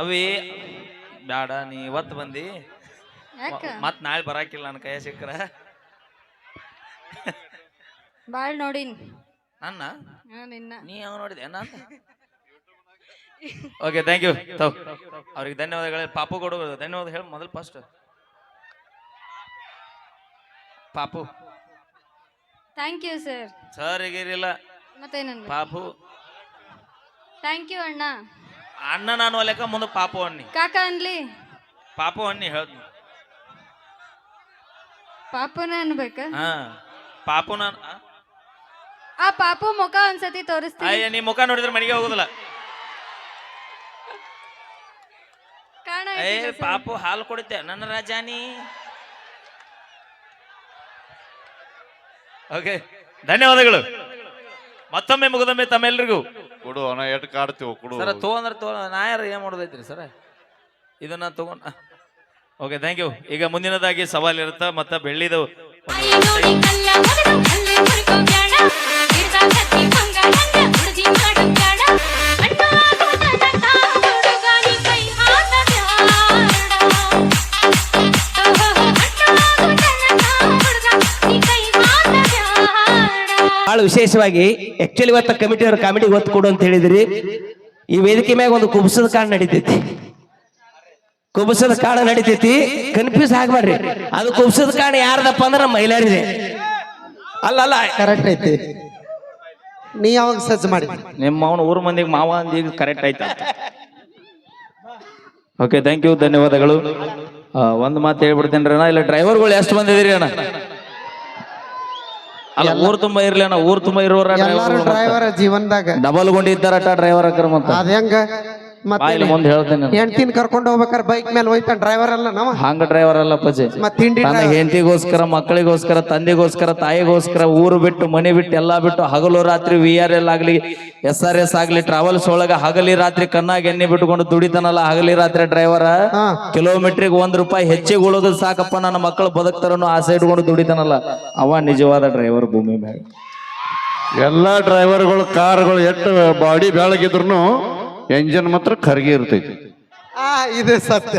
ಅವೇ ಬ್ಯಾಡ ನೀ ಇವತ್ತು ಬಂದಿ. ಯಾಕ? ಮತ್ ನಾಳೆ ಬರಾಕಿಲ್ಲ ನನ್ನ ಕೈ ಸಿಕ್ಕ್ರ. ಬಾಳ್ ನೋಡಿನ್. ನನ್ನ? ಹಾ, ನಿನ್ನ. ನೀ ಯಾವ ನೋಡಿದೆ? ನಾನು ಓಕೆ ಥ್ಯಾಂಕ್ ಯು ತೌ ಅವ್ರಿಗೆ ಧನ್ಯವಾದಗಳು. ಪಾಪು ಕೊಡು ಧನ್ಯವಾದ ಹೇಳಿ ಮೊದಲು ಫಸ್ಟ್ ಪಾಪು. ಥ್ಯಾಂಕ್ ಯು ಸರ್ ಸರ್ ಈಗಿರಿಲ್ಲ ಮತ್ತೇನಂದ ಪಾಪು. ಥ್ಯಾಂಕ್ ಯು ಅಣ್ಣ. ಅಣ್ಣ ನಾನು ಲೆಕ್ಕ ಮುಂದೆ ಪಾಪು ಅನ್ನಿ. ಕಾಕ ಅನ್ಲಿ? ಪಾಪು ಅನ್ನಿ ಹೇಳ್ತೀನಿ ಪಾಪುನ ಅನ್ಬೇಕ? ಹಾ ಪಾಪು ಆ? ಪಾಪು ಮುಖ ಒಂದ್ಸತಿ ತೋರಿಸ್ತೀನಿ. ಅಯ್ಯ ನೀ ಮುಖ ನೋಡಿದ್ರೆ ಮನೆಗೆ ಹೋಗುದಿಲ್ಲ. ಕಾಣ ಏ ಪಾಪು ಹಾಲು ಕೊಡುತ್ತೆ ನನ್ನ ರಾಜಾನಿ. ಓಕೆ ಧನ್ಯವಾದಗಳು. ಮತ್ತೊಮ್ಮೆ ಮುಗಿದೊಮ್ಮೆ ತಮ್ಮೆಲ್ರಿಗೂ. ಕೊಡು ಅಣ್ಣ ಎಟ್ ಕಾಡ್ತೀವಿ ಕೊಡು. ಸರ ತೋ ಅಂದ್ರೆ ತೋ ನಾ ಯಾರು ಏನ್ ಮಾಡೋದೈತ್ರಿ ಸರ? ಇದನ್ನ ತಗೊಂಡ ಓಕೆ ಥ್ಯಾಂಕ್ ಯು ಈಗ ಮುಂದಿನದಾಗಿ ಸವಾಲ್ ಇರುತ್ತ ಮತ್ತೆ ಬೆಳ್ಳಿದು ಬಹಳ ವಿಶೇಷವಾಗಿ ಆಕ್ಚುಲಿ ಇವತ್ತ ಕಮಿಟಿ ಅವ್ರ ಕಾಮಿಡಿಗೆ ಒತ್ತು ಕೊಡು ಅಂತ ಹೇಳಿದ್ರಿ. ಈ ವೇದಿಕೆ ಮ್ಯಾಗ ಒಂದು ಕುಬಸದ ಕಾಳು ನಡೀತೈತಿ. ಕುಬಸದ ಕಾಳು ನಡೀತೈತಿ. ಕನ್ಫ್ಯೂಸ್ ಆಗ್ಬೇಡ್ರಿ. ಅದು ಕುಬಸದ ಕಾರಣ ಯಾರ್ದಪ್ಪ ಅಂದ್ರೆ ಮಹಿಳೆಯರಿದೆ. ಅಲ್ಲ ಅಲ್ಲ. ಕರೆಕ್ಟ್ ಐತಿ. ನೀ ಯಾವಾಗ ಸಜ್ಜ ಮಾಡಿ ನಿಮ್ಮ ಅವನ ಊರ್ ಮಂದಿಗೆ ಮಾವ ಅಂದ ಈಗ ಕರೆಕ್ಟ್ ಆಯ್ತಾ ಓಕೆ ಥ್ಯಾಂಕ್ ಯು ಧನ್ಯವಾದಗಳು. ಒಂದು ಮಾತು ಹೇಳ್ಬಿಡ್ತೇನ್ರಿ ಅಣ್ಣ. ಇಲ್ಲ ಡ್ರೈವರ್ಗಳು ಎಷ್ಟು ಬಂದಿದ್ದೀರಿ ಅಣ್ಣ? ಅಲ್ಲ ಊರ್ ತುಂಬಾ ಇರ್ಲಿ ಅಣ್ಣ ಊರ್ ತುಂಬಾ ಇರೋರ ಎಲ್ಲಾರು ಡ್ರೈವರ್ ಜೀವನದಾಗ. ಡಬಲ್ ಗುಂಡಿ ಇದ್ದಾರಟ ಡ್ರೈವರ್ ಅಕ್ರಮ ಅದ ಹೆಂಗ? ಮತ್ತೆ ಮುಂದೆ ಹೇಳ್ತೇನೆ ನಾನು. ಹೆಂಡ್ತಿನ ಕರ್ಕೊಂಡು ಹೋಗ್ಬೇಕಾರೆ ಬೈಕ್ ಮೇಲೆ ಹೋಯ್ತಾನ ಡ್ರೈವರ್ ಅಲ್ಲ ನಾವ ಹಂಗ ಡ್ರೈವರ್ ಅಲ್ಲ ಪಜೆ ತಿಂಡಿ ತನ್ನ driver. ಹೆಂಡತಿಗೋಸ್ಕರ ಮಕ್ಕಳಿಗೋಸ್ಕರ ತಂದೆಗೋಸ್ಕರ ತಾಯಿಗೋಸ್ಕರ ಊರು ಬಿಟ್ಟು ಮನೆ ಬಿಟ್ಟು ಎಲ್ಲಾ ಬಿಟ್ಟು ಹಗಲು ರಾತ್ರಿ ವಿ ಆರ್ ಎಲ್ ಆಗ್ಲಿ ಎಸ್ ಆರ್ ಎಸ್ ಆಗ್ಲಿ ಟ್ರಾವೆಲ್ಸ್ ಒಳಗ ಹಗಲಿ ರಾತ್ರಿ ಕಣ್ಣಾಗ ಎಣ್ಣೆ ಬಿಟ್ಕೊಂಡು ದುಡಿತಾನಲ್ಲ ಹಗಲಿ ರಾತ್ರಿ ಡ್ರೈವರ್ ಹಾ. ಕಿಲೋಮೀಟರ್ಗೆ ಒಂದ್ ರೂಪಾಯಿ ಹೆಚ್ಚಿಗೆ ಉಳೋದು ಸಾಕಪ್ಪ ನನ್ನ ಮಕ್ಕಳು ಬದುಕ್ತಾರನು ಆಸೆ ಇಟ್ಕೊಂಡು ದುಡಿತಾನಲ್ಲ ಅವ ನಿಜವಾದ ಡ್ರೈವರ್ ಭೂಮಿ ಮ್ಯಾಗ ಎಲ್ಲಾ ಡ್ರೈವರ್ಗಳು ಕಾರ್ಗಳು ಎಷ್ಟು ಬಾಡಿ ಬೆಳಗಿದ್ರು ಎಂಜಿನ್ ಮಾತ್ರ ಖರ್ಗೆ ಇರ್ತೈತಿ ಆ ಇದು ಸತ್ಯ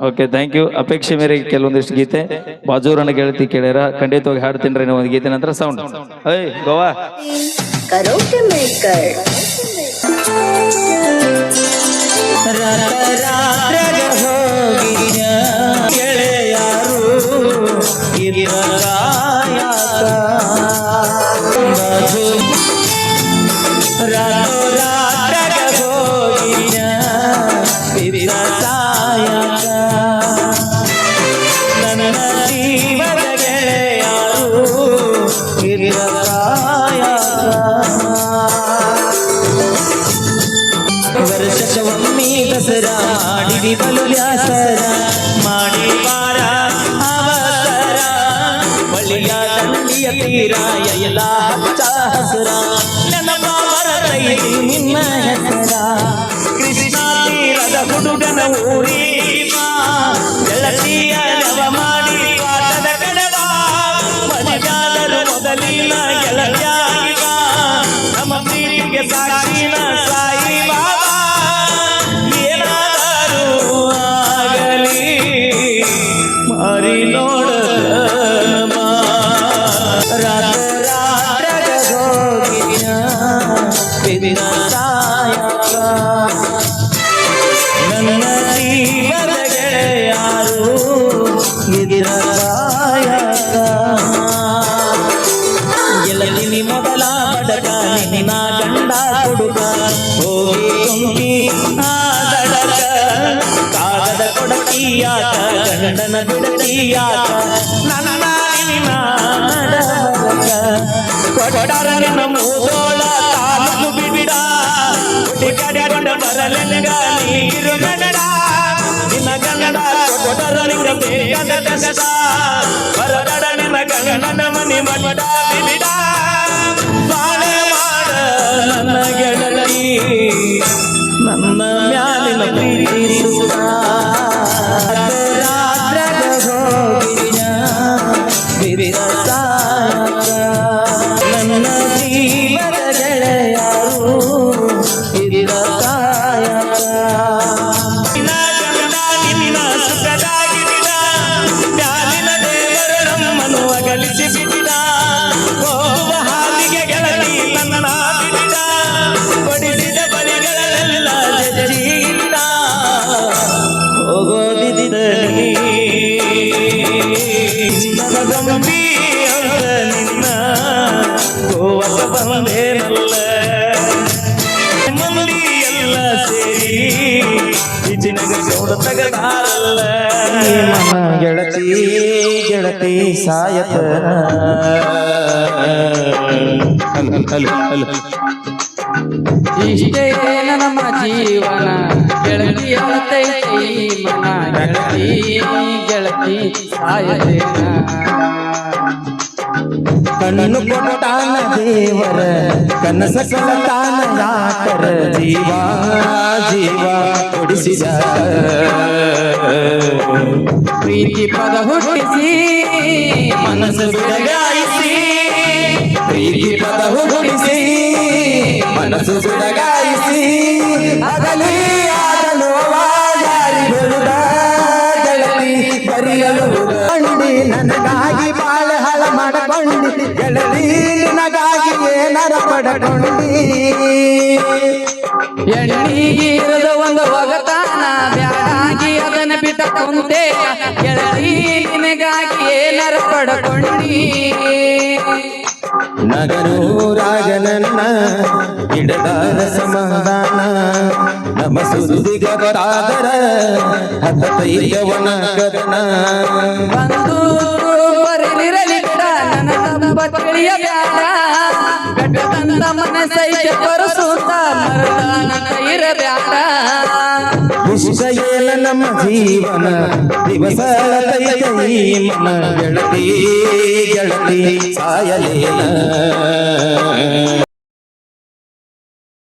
ಓಕೆ ಥ್ಯಾಂಕ್ ಯು ಅಪೇಕ್ಷೆ ಮೇರೆಗೆ ಕೆಲವೊಂದಿಷ್ಟು ಗೀತೆ ಬಾಜೂರನ್ನ ಗೆಳತಿ ಕೇಳ್ಯಾರ ಖಂಡಿತವಾಗಿ ಹಾಡ್ತೀನಿ ರೀ ಒಂದು ಗೀತೆ ನಂತರ ಸೌಂಡ್ ಏಯ್ ಗೋವಾ ಮೇಕರ್ ವರ್ಷವೊಮ್ಮೆ ದಸರಾ ಮಾಡಿದಿ ಬಲು ವ್ಯಾಸರ ಮಾಡಿ ಬಾರ ಅವಸರ ಬಳಿಯ ದಂಡಿಯ ತೀರ ಎಲ್ಲ ಹಚ್ಚ ಹಸುರ ನೆನಪ ಬರತೈತಿ ನಿನ್ನ ಹೆಸರ ಕೃಷ್ಣ ತೀರದ ಹುಡುಗನ ಊರಿವ ಗೆಳತಿಯ ನೆವ ಮಾಡಿ ಪಾಠದ ಕಡವ ಮನೆಗಾದರು ಮೊದಲಿನ Lord. ಕೊಡತಿಯಾಕ ಗಂಡನ ಬಿಡತಿಯಾಕ ನನ್ನ ನಿನ್ನ ನಡವರಕ ಕೊಡರ ನಿನ್ನ ಮೂದೋಳ ತಾಲೂಕು ಬಿಡ ಹುಡುಗಡ ಬರಲೆಂಗ ನೀರು ಗಡಡ ನಿನ್ನ ಗಂಡ ಕೊಡರ ನಿಂಗ ಬೇಕಾದ ಕಷ್ಟ ಬಂದೇನಲ್ಲ ಮಂದಿ ಎಲ್ಲ ಸೇರಿ ಈಚಿನಗ ಗೌಡ ತಗದಾರಲ್ಲ. ಗೆಳತಿ ಗೆಳತಿ ಸಾಯತ ಇಷ್ಟೇ ನಮ್ಮ ಜೀವನ. ಗೆಳತಿ ಮನ ಗೆಳತಿ ಗೆಳತಿ ಸಾಯತೇನ ಕಣ್ಣು ಕೊಟ್ಟಾನ ದೇವರ ಕನಸ ಕಲತಾನ ಯಾಕರ ಜೀವ ಜೀವ ಕೊಡಿಸಿದ ಪ್ರೀತಿ ಪದ ಹುಟ್ಟಿಸಿ ಮನಸ್ಸು ಸುಡಗಾಯಿಸಿ ಪ್ರೀತಿ ಪದ ಹುಟ್ಟಿಸಿ ಮನಸ್ಸು ಸುಡಗಾಯಿಸಿ ಅದಲಿ ಬೆಳುದ ಗೆಳತಿ ಬರಿಯಲು ಪಡಕೊಂಡಿ ಎಣ್ಣೀಗಿರದ ಒಂದು ಒಗತಾನ ಬ್ಯಾಡಾಗಿ ಅದನ್ನ ಬಿಟ್ಟ ಕುಂತೆ ಗೆಳತಿ ನಿನಗಾಗಿ ಏನಾರ ಪಡ್ಕೊಂಡಿ. ನಗರೂರಾಗ ನನ್ನ ಇಡದಾರ ಸಮಾಧಾನ ನಮ್ಮ ಸುದ್ದಿ ಗೊತ್ತಾದರ ಹತ್ತೈದವನ ಕದನ ಬಂದು ಬರಲಿರಲಿ ಬಿಡ ನನ್ನ ತಪ್ಪ ತಿಳಿಯ ಬ್ಯಾಡ ಗಡ್ಡದಂತ ಮನಸ್ಸೈತೆ ಬರಸುತ್ತ ಮರದಾನ ಇರಬ್ಯಾಡ ಇಷ್ಟ ಏನ ನಮ್ಮ ಜೀವನ ದಿವಸ ಅಳತೈತೆ ಈ ಮನ ಗೆಳತಿ ಗೆಳತಿ ಸಾಯಲೇನ